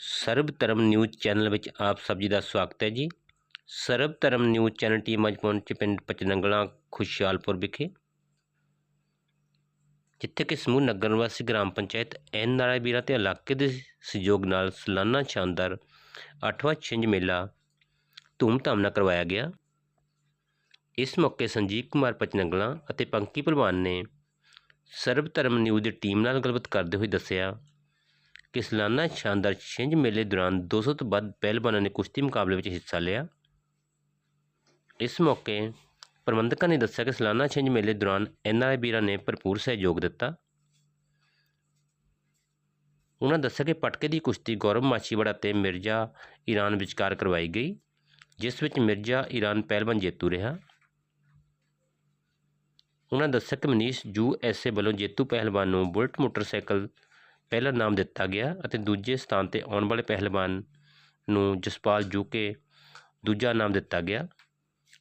ਸਰਬ ਧਰਮ news channel ਵਿੱਚ ਆਪ ਸਭ ਜੀ ਦਾ ਸਵਾਗਤ ਹੈ ਜੀ। ਸਰਬ ਧਰਮ ਨਿਊਜ਼ ਚੈਨਲ ਟੀਮ ਅੱਜ ਪਹੁੰਚੇ ਪਿੰਡ ਪਚਨੰਗਲਾ ਖੁਸ਼ਹਾਲਪੁਰ ਵਿਖੇ। ਜਿੱਥੇ ਕਿ ਸਮੂਹ ਨਗਰ ਨਿਵਾਸੀ gram panchayat N R I ਵੀਰਾਂ ਤੇ ਇਲਾਕੇ ਦੇ ਸਹਿਯੋਗ ਨਾਲ ਸਾਲਾਨਾ ਸ਼ਾਨਦਾਰ 8ਵਾਂ ਛਿੰਝ ਮੇਲਾ ਧੂਮਧਾਮ ਨਾਲ ਕਰਵਾਇਆ ਗਿਆ। ਇਸ ਮੌਕੇ ਸੰਜੀਵ ਕੁਮਾਰ ਪਚਨੰਗਲਾ ਅਤੇ ਪੰਕੀ ਭਲਵਾਨ ਨੇ ਸਰਬ ਧਰਮ ਨਿਊਜ਼ ਦੀ ਟੀਮ ਨਾਲ ਗੱਲਬਾਤ ਕਰਦੇ ਹੋਏ ਦੱਸਿਆ ਕਿ ਸਾਲਾਨਾ ਸ਼ਾਨਦਾਰ ਛਿੰਝ ਮੇਲੇ ਦੌਰਾਨ 200 ਤੋਂ ਵੱਧ ਪਹਿਲਵਾਨਾਂ ਨੇ ਕੁਸ਼ਤੀ ਮੁਕਾਬਲੇ ਵਿੱਚ ਹਿੱਸਾ ਲਿਆ। ਇਸ ਮੌਕੇ ਪ੍ਰਬੰਧਕਾਂ ਨੇ ਦੱਸਿਆ ਕਿ ਸਾਲਾਨਾ ਛਿੰਝ ਮੇਲੇ ਦੌਰਾਨ ਐਨਆਰਆਈ ਵੀਰਾਂ ਨੇ ਭਰਪੂਰ ਸਹਿਯੋਗ ਦਿੱਤਾ। ਉਹਨਾਂ ਦੱਸਿਆ ਕਿ ਪਟਕੇ ਦੀ ਕੁਸ਼ਤੀ ਗੌਰਵ ਮਾਛੀਵਾੜਾ ਤੇ ਮਿਰਜ਼ਾ ਈਰਾਨ ਵਿਚਕਾਰ ਕਰਵਾਈ ਗਈ, ਜਿਸ ਵਿੱਚ ਮਿਰਜ਼ਾ ਈਰਾਨ ਪਹਿਲਵਾਨ ਜੇਤੂ ਰਿਹਾ। ਉਹਨਾਂ ਦੱਸਿਆ ਕਿ ਮਨੀਸ਼ ਯੂ ਐਸ ਏ ਵੱਲੋਂ ਜੇਤੂ ਪਹਿਲਵਾਨ ਨੂੰ ਬੁਲਟ ਮੋਟਰਸਾਈਕਲ ਪਹਿਲਾ ਨਾਮ ਦਿੱਤਾ ਗਿਆ ਅਤੇ ਦੂਜੇ ਸਥਾਨ ਤੇ ਆਉਣ ਵਾਲੇ ਪਹਿਲਵਾਨ ਨੂੰ ਜਸਪਾਲ ਜੂਕੇ ਦੂਜਾ ਨਾਮ ਦਿੱਤਾ ਗਿਆ।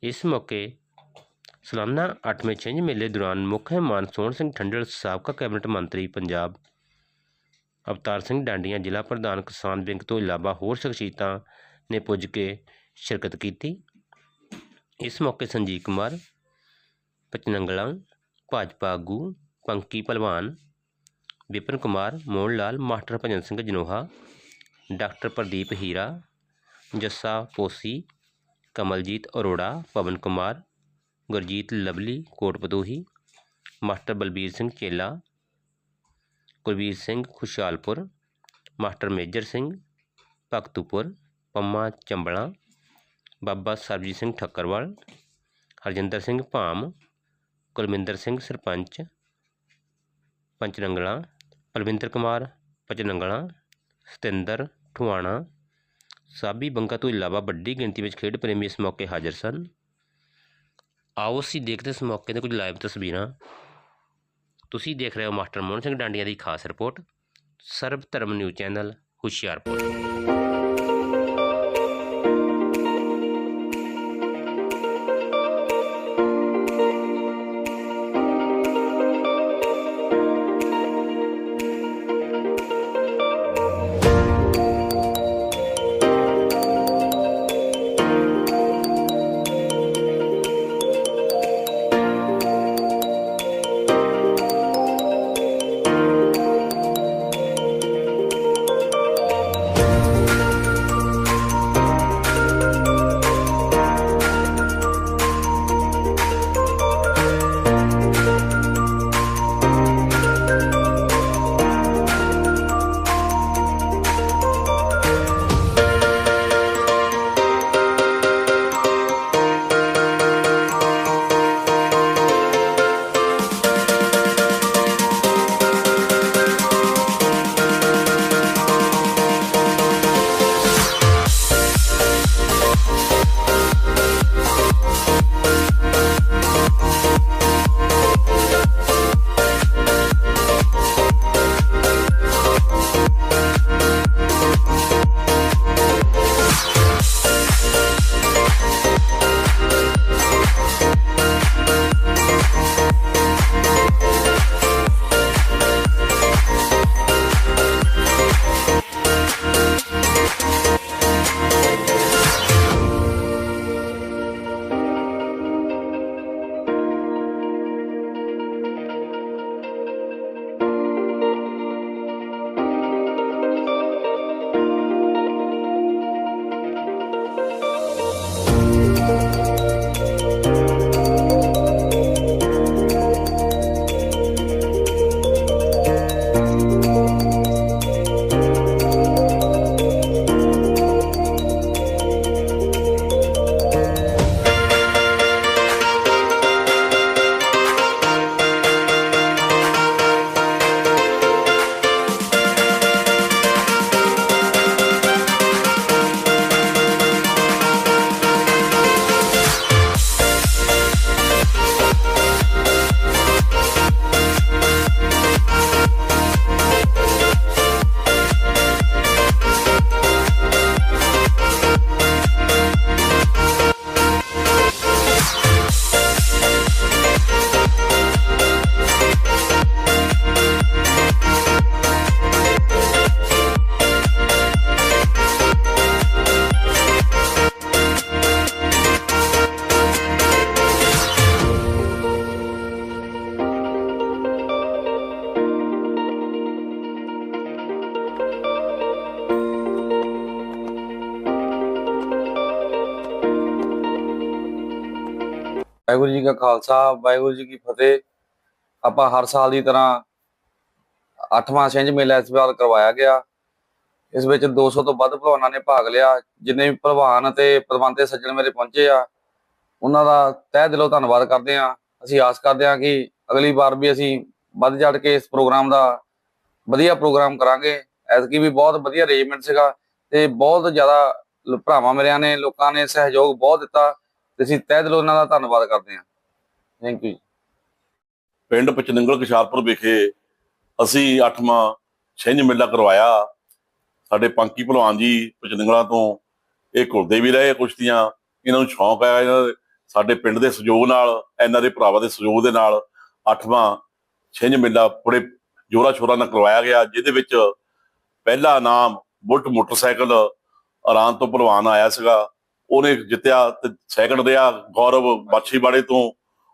ਇਸ ਮੌਕੇ ਸਾਲਾਨਾ 8ਵੇਂ ਛਿੰਝ ਮੇਲੇ ਦੌਰਾਨ ਮੁੱਖ ਮਹਿਮਾਨ ਸੋਹਣ ਸਿੰਘ ਠੰਡਲ, ਸਾਬਕਾ ਕੈਬਨਿਟ ਮੰਤਰੀ ਪੰਜਾਬ ਅਵਤਾਰ ਸਿੰਘ ਡਾਂਡੀਆਂ, ਜ਼ਿਲ੍ਹਾ ਪ੍ਰਧਾਨ ਕਿਸਾਨ ਬੈਂਕ ਤੋਂ ਇਲਾਵਾ ਹੋਰ ਸ਼ਖਸੀਅਤਾਂ ਨੇ ਪੁੱਜ ਕੇ ਸ਼ਿਰਕਤ ਕੀਤੀ। ਇਸ ਮੌਕੇ ਸੰਜੀਵ ਕੁਮਾਰ, ਪਚਨੰਗਲਾ, ਭਾਜਪਾ ਆਗੂ, Pinky Pehalwan Vipan Kumar, Mohan Lal, master Bhajan Singh Janoha, doctor Pradeep Heera, Jassa Posi, Kamaljit Arora, Pawan Kumar, Gurjit Lovely Kotpatohi master Balbir Singh Chela, Kulvir Singh Khushhalpur master Major Singh Bhagtupur, Pamma Chambla, Baba Sarabjit Singh Thakkarwal, Harjinder Singh Bham Kulminder Singh sarpanch Panchnangla Palvinder Kumar Pachnangla Satinder Thuana, Sabi Banga ਤੋਂ ਇਲਾਵਾ ਵੱਡੀ ਗਿਣਤੀ ਵਿੱਚ ਖੇਡ ਪ੍ਰੇਮੀ ਇਸ ਮੌਕੇ ਹਾਜ਼ਰ ਸਨ। ਆਓ ਅਸੀਂ ਦੇਖਦੇ ਇਸ ਮੌਕੇ ਦੇ ਕੁਝ ਲਾਈਵ ਤਸਵੀਰਾਂ। ਤੁਸੀਂ ਦੇਖ ਰਹੇ ਹੋ ਮਾਸਟਰ ਮੋਹਨ ਸਿੰਘ ਡਾਂਡੀਆਂ ਦੀ ਖਾਸ ਰਿਪੋਰਟ ਸਰਬ ਧਰਮ ਨਿਊਜ਼ ਚੈਨਲ, ਹੁਸ਼ਿਆਰਪੁਰ। ਵਾਹਿਗੁਰੂ ਜੀ ਕਾ ਖਾਲਸਾ, ਵਾਹਿਗੁਰੂ ਜੀ ਕੀ ਫਤਿਹ। ਆਪਾਂ ਹਰ ਸਾਲ ਦੀ ਤਰ੍ਹਾਂ ਅੱਠਵਾਂ ਛਿੰਝ ਮੇਲਾ ਇਸ ਵਾਰ ਕਰਵਾਇਆ ਗਿਆ। ਇਸ ਵਿੱਚ 200 ਤੋਂ ਵੱਧ ਭਲਵਾਨਾਂ ਨੇ ਭਾਗ ਲਿਆ। ਜਿੰਨੇ ਵੀ ਭਲਵਾਨ ਅਤੇ ਪ੍ਰਬੰਧਕ ਸੱਜਣ ਮੇਰੇ ਪਹੁੰਚੇ ਆ, ਉਹਨਾਂ ਦਾ ਤਹਿ ਦਿਲੋਂ ਧੰਨਵਾਦ ਕਰਦੇ ਆ ਅਸੀਂ ਆਸ ਕਰਦੇ ਆ ਕਿ ਅਗਲੀ ਵਾਰ ਵੀ ਅਸੀਂ ਵੱਧ ਚੜ ਕੇ ਇਸ ਪ੍ਰੋਗਰਾਮ ਦਾ ਵਧੀਆ ਪ੍ਰੋਗਰਾਮ ਕਰਾਂਗੇ। ਐਤਕੀ ਵੀ ਬਹੁਤ ਵਧੀਆ ਅਰੇਂਜਮੈਂਟ ਸੀਗਾ ਤੇ ਬਹੁਤ ਜ਼ਿਆਦਾ ਭਰਾਵਾਂ ਮੇਰਿਆਂ ਨੇ, ਲੋਕਾਂ ਨੇ ਸਹਿਯੋਗ ਬਹੁਤ ਦਿੱਤਾ। ਤੇ ਅਸੀਂ ਤਹਿ ਦਿਲੋਂ ਉਹਨਾਂ ਦਾ ਧੰਨਵਾਦ ਕਰਦੇ ਹਾਂ। ਥੈਂਕ ਯੂ ਪਿੰਡ ਪਚਨੰਗਲ ਕਿਸ਼ਾਰਪੁਰ ਵਿਖੇ ਅਸੀਂ 8ਵਾਂ ਛਿੰਝ ਮੇਲਾ ਕਰਵਾਇਆ। ਸਾਡੇ ਪੰਕੀ ਭਲਵਾਨ ਜੀ ਪਚਨੰਗਲਾਂ ਤੋਂ ਇਹ ਘੁਲਦੇ ਵੀ ਰਹੇ ਕੁਸ਼ਤੀਆਂ ਇਹਨਾਂ ਨੂੰ ਸ਼ੌਂਕ ਆਇਆ ਇਹਨਾਂ ਦੇ ਸਾਡੇ ਪਿੰਡ ਦੇ ਸਹਿਯੋਗ ਨਾਲ, ਇਹਨਾਂ ਦੇ ਭਰਾਵਾਂ ਦੇ ਸਹਿਯੋਗ ਦੇ ਨਾਲ 8ਵਾਂ ਛਿੰਝ ਮੇਲਾ ਬੜੇ ਜੋਰਾ ਸ਼ੋਰਾ ਨਾਲ ਕਰਵਾਇਆ ਗਿਆ, ਜਿਹਦੇ ਵਿੱਚ ਪਹਿਲਾ ਇਨਾਮ ਬੁਲਟ ਮੋਟਰਸਾਈਕਲ ਆਰਾਮ ਤੋਂ ਭਲਵਾਨ ਆਇਆ ਸੀਗਾ। ਉਹਨੇ ਜਿੱਤਿਆ ਤੇ ਸੈਕੰਡ ਰਿਹਾ ਗੌਰਵ ਬਾਛੀਵਾੜੇ ਤੋਂ।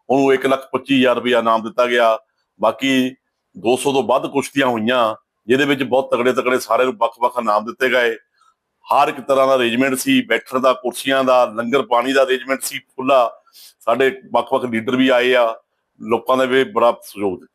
ਉਹਨੂੰ 125000 ਰੁਪਇਆ ਇਨਾਮ ਦਿੱਤਾ ਗਿਆ। ਬਾਕੀ 200 ਤੋਂ ਵੱਧ ਕੁਸ਼ਤੀਆਂ ਹੋਈਆਂ, ਜਿਹਦੇ ਵਿੱਚ ਬਹੁਤ ਤਗੜੇ ਤਗੜੇ ਸਾਰੇ ਨੂੰ ਵੱਖ-ਵੱਖ ਇਨਾਮ ਦਿੱਤੇ ਗਏ। ਹਰ ਇੱਕ ਤਰ੍ਹਾਂ ਦਾ ਅਰੇਂਜਮੈਂਟ ਸੀ, ਬੈਠਣ ਦਾ, ਕੁਰਸੀਆਂ ਦਾ, ਲੰਗਰ ਪਾਣੀ ਦਾ ਅਰੇਂਜਮੈਂਟ ਸੀ ਖੁੱਲਾ ਸਾਡੇ ਵੱਖ-ਵੱਖ ਲੀਡਰ ਵੀ ਆਏ ਆ। ਲੋਕਾਂ ਨੇ ਵੀ ਬੜਾ ਸਹਿਯੋਗ ਦਿੱਤਾ।